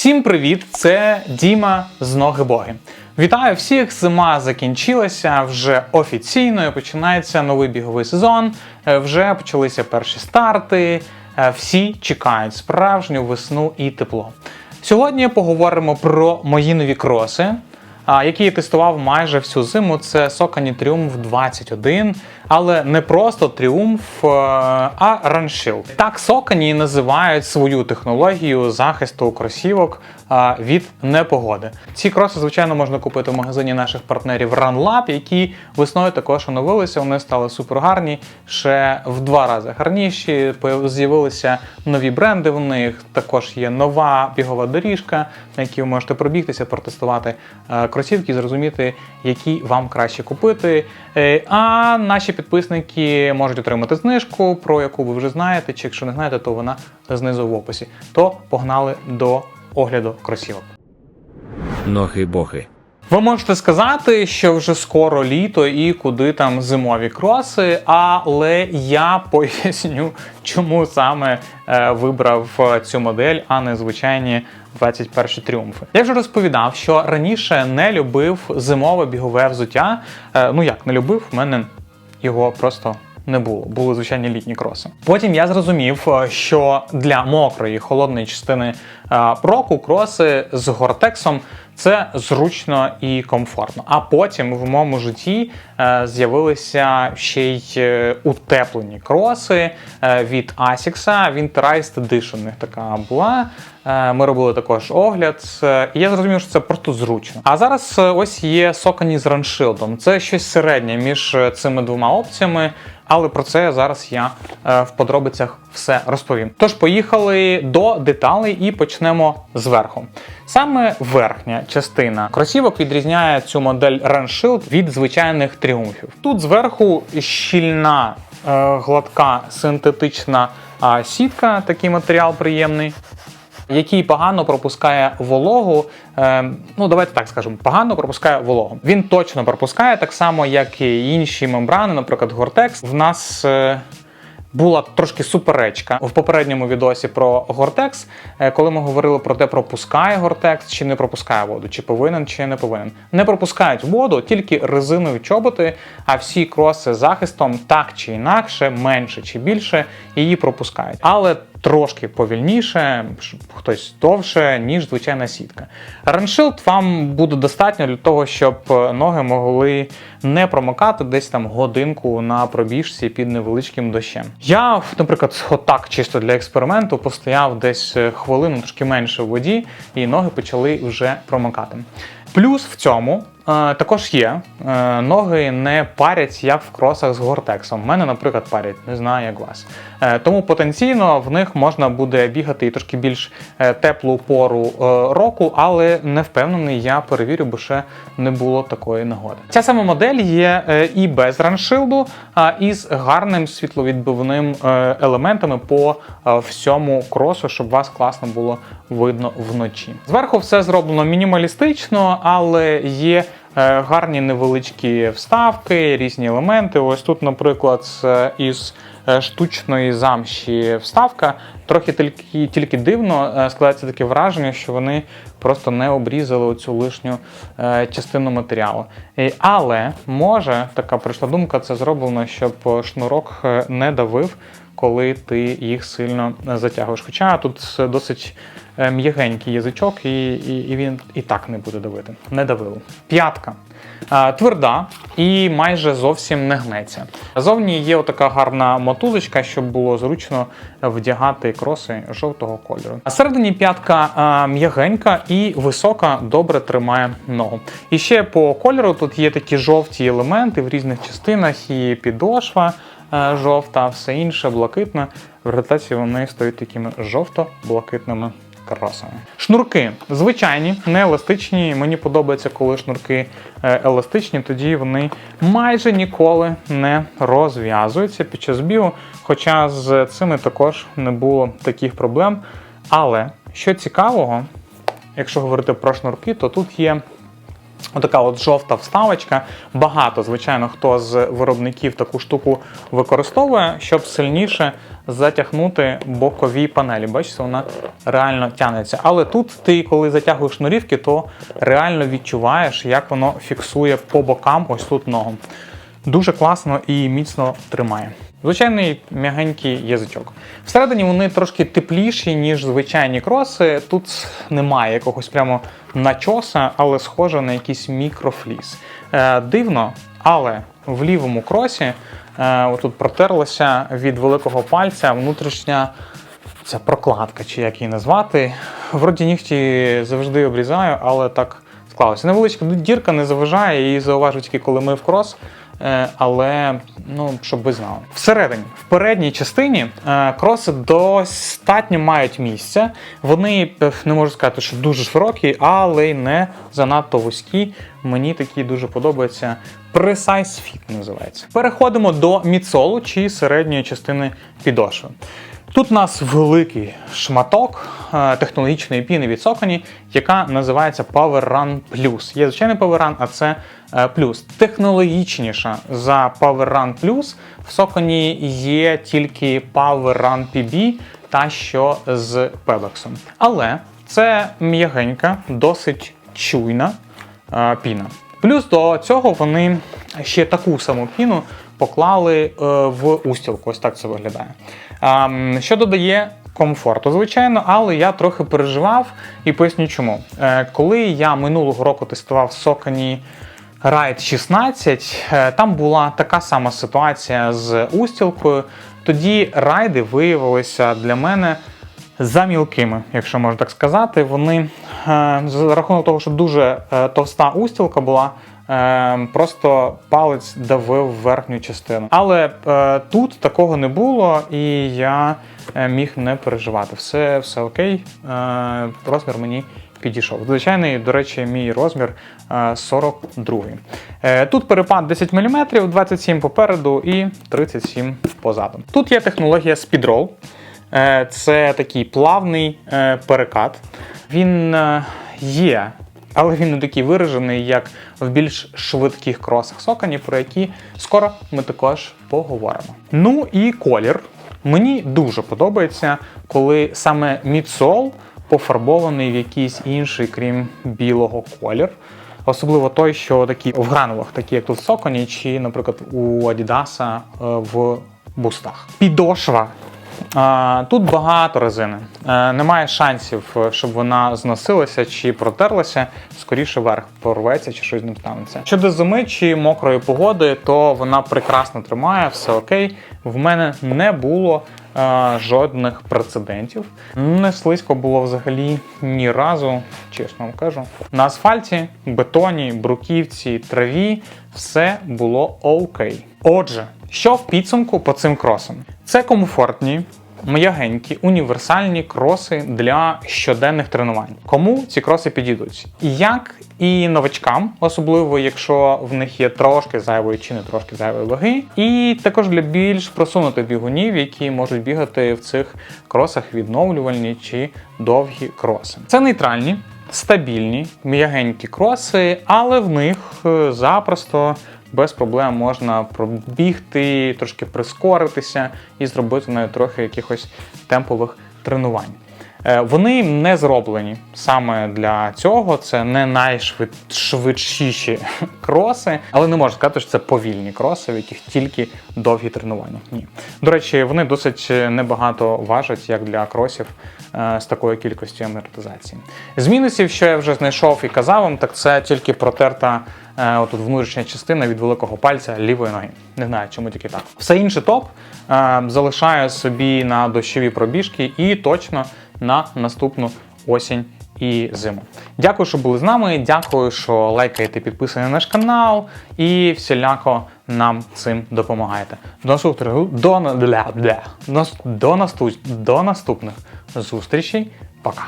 Всім привіт! Це Діма з ноги Боги. Вітаю всіх! Зима закінчилася вже офіційно. і Починається новий біговий сезон. Е, Вже почалися перші старти. Е, Всі чекають справжню весну і тепло. Сьогодні поговоримо про мої нові кроси, а, які я тестував майже всю зиму. Це Socony Triumph 21, але не просто Triumph, е, а Runshield. Так Socony називають свою технологію захисту кросівок від непогоди. Ці кроси, звичайно, можна купити в магазині наших партнерів RunLab, які весною також оновилися. Вони стали супергарні, ще в два рази гарніші. З'явилися нові бренди. В них також є нова бігова доріжка, на якій ви можете пробігтися, протестувати е, кросівки, зрозуміти, які вам краще купити. Е, А наші підписники можуть отримати знижку, про яку ви вже знаєте, чи якщо не знаєте, то вона знизу в описі. То погнали до огляду кросівок. Ноги боги. Ви можете сказати, що вже скоро літо і куди там зимові кроси, але я поясню, чому саме е, вибрав е, цю модель, а не звичайні 21 тріумфи. Я вже розповідав, що раніше не любив зимове бігове взуття. Е, ну як не любив, в мене його просто не було. Були звичайні літні кроси. Потім я зрозумів, що для мокрої холодної частини року кроси з гортексом це зручно і комфортно. А потім в моєму житті е, з'явилися ще й е, утеплені кроси е, від Asics, Winterized Edition. Така була. Ми робили також огляд, і я зрозумів, що це просто зручно. А зараз ось є Socony з раншилдом. Це щось середнє між цими двома опціями. Але про це зараз я е, в подробицях все розповім. Тож поїхали до деталей і почнемо зверху. Саме верхня частина кросівок відрізняє цю модель Runshield від звичайних тріумфів. Тут зверху щільна, е, гладка синтетична сітка, такий матеріал приємний який погано пропускає вологу. Е, ну, давайте так скажемо, погано пропускає вологу. Він точно пропускає так само, як і інші мембрани, наприклад, Гортекс. В нас. е, була трошки суперечка в попередньому відосі про Гортекс, коли ми говорили про те, пропускає Гортекс чи не пропускає воду, чи повинен, чи не повинен. Не пропускають воду тільки резинові чоботи, а всі кроси захистом так чи інакше, менше чи більше її пропускають. Але трошки повільніше, хтось довше, ніж звичайна сітка. Раншилд вам буде достатньо для того, щоб ноги могли не промокати десь там годинку на пробіжці під невеличким дощем. Я, наприклад, отак чисто для експерименту постояв десь хвилину, трошки менше в воді, і ноги почали вже промокати. Плюс в цьому е, також є. Е, ноги не парять, як в кросах з гортексом. У мене, наприклад, парять, не знаю, як вас. Е, тому потенційно в них можна буде бігати і трошки більш е, теплу пору е, року, але не впевнений, я перевірю, бо ще не було такої нагоди. Ця сама модель є е, і без раншилду, а і з гарним світловідбивним е, елементами по е, всьому кросу, щоб вас класно було видно вночі. Зверху все зроблено мінімалістично, але є е, гарні невеличкі вставки, різні елементи. Ось тут, наприклад, із е, штучної замші вставка. Трохи тільки, тільки дивно е, складається таке враження, що вони просто не обрізали оцю лишню е, частину матеріалу. Е, Але може така прийшла думка, це зроблено, щоб е, шнурок е, не давив, коли ти їх сильно е, затягуєш. Хоча тут е, досить е, м'ягенький язичок, і, і, і він і так не буде давити. Не давило. П'ятка. Е, Тверда і майже зовсім не гнеться. Зовні є отака гарна мотузочка, щоб було зручно вдягати кроси жовтого кольору. А середині п'ятка е, м'ягенька і висока, добре тримає ногу. І ще по кольору тут є такі жовті елементи в різних частинах, і підошва е, жовта, все інше блакитне. В результаті вони стають такими жовто-блакитними кросами. Шнурки звичайні, не еластичні. Мені подобається, коли шнурки е, еластичні, тоді вони майже ніколи не розв'язуються під час бігу. Хоча з цими також не було таких проблем. Але що цікавого, якщо говорити про шнурки, то тут є Отака от жовта вставочка. Багато, звичайно, хто з виробників таку штуку використовує, щоб сильніше затягнути бокові панелі. Бачите, вона реально тягнеться. Але тут ти, коли затягуєш шнурівки, то реально відчуваєш, як воно фіксує по бокам ось тут ногу. Дуже класно і міцно тримає. Звичайний м'ягенький язичок. Всередині вони трошки тепліші, ніж звичайні кроси. Тут немає якогось прямо начоса, але схоже на якийсь мікрофліс. Е, дивно, але в лівому кросі е, отут протерлася від великого пальця внутрішня ця прокладка, чи як її назвати. Вроді нігті завжди обрізаю, але так склалося. Невеличка дірка не заважає, її зауважу тільки коли ми в крос. Е, Але ну щоб ви знали, всередині, в передній частині е, кроси достатньо мають місце. Вони не можу сказати, що дуже широкі, але й не занадто вузькі. Мені такі дуже подобаються. Precise Fit називається. Переходимо до міцолу чи середньої частини підошви. Тут у нас великий шматок е, технологічної піни від Socony, яка називається Power Run Plus. Є звичайний Power Run, а це е, плюс. Технологічніша за Power Run Plus в Socony є тільки Power Run PB та що з Pebax. Але це м'ягенька, досить чуйна е, піна. Плюс до цього вони ще таку саму піну поклали е, в устілку. Ось так це виглядає. Що додає комфорту, звичайно, але я трохи переживав і поясню чому. Е, коли я минулого року тестував Socony Ride 16, е, там була така сама ситуація з устілкою. Тоді райди виявилися для мене замілкими, якщо можна так сказати. Вони е, за рахунок того, що дуже товста устілка була. Е, Просто палець давив верхню частину. Але е, тут такого не було, і я е, міг не переживати. Все, все окей. Е, розмір мені підійшов. Звичайний, до речі, мій розмір е, 42. Е, Тут перепад 10 мм, 27 попереду і 37 позаду. Тут є технологія Speedroll. Це такий плавний перекат. Він є, але він не такий виражений, як в більш швидких кросах Сокані, про які скоро ми також поговоримо. Ну і колір. Мені дуже подобається, коли саме мідсол пофарбований в якийсь інший, крім білого колір. Особливо той, що такі в гранулах, такі як тут в Соконі, чи, наприклад, у Адідаса е, в бустах. Підошва. Тут багато резини. Е, Немає шансів, е, щоб вона зносилася чи протерлася, скоріше верх порветься чи щось ним станеться. Щодо зими чи мокрої погоди, то вона прекрасно тримає, все окей. В мене не було е, жодних прецедентів. Не слизько було взагалі ні разу, чесно вам кажу. На асфальті, бетоні, бруківці, траві все було окей. Отже, що в підсумку по цим кросам? Це комфортні, м'ягенькі, універсальні кроси для щоденних тренувань. Кому ці кроси підійдуть? Як і новачкам, особливо якщо в них є трошки зайвої чи не трошки зайвої ваги, і також для більш просунутих бігунів, які можуть бігати в цих кросах відновлювальні чи довгі кроси. Це нейтральні. Стабільні, м'ягенькі кроси, але в них е, запросто без проблем можна пробігти, трошки прискоритися і зробити навіть трохи якихось темпових тренувань. Е, Вони не зроблені саме для цього. Це не найшвидшіші кроси, але не можна сказати, що це повільні кроси, в яких тільки довгі тренування. Ні. До речі, вони досить небагато важать, як для кросів е, з такою кількістю амортизації. З мінусів, що я вже знайшов і казав вам, так це тільки протерта отут внутрішня частина від великого пальця лівої ноги. Не знаю, чому тільки так. Все інше топ. Е, Залишаю собі на дощові пробіжки і точно на наступну осінь і зиму. Дякую, що були з нами. Дякую, що лайкаєте, підписані на наш канал і всіляко нам цим допомагаєте. До наступних до, до, до, до наступних зустрічей. Пока.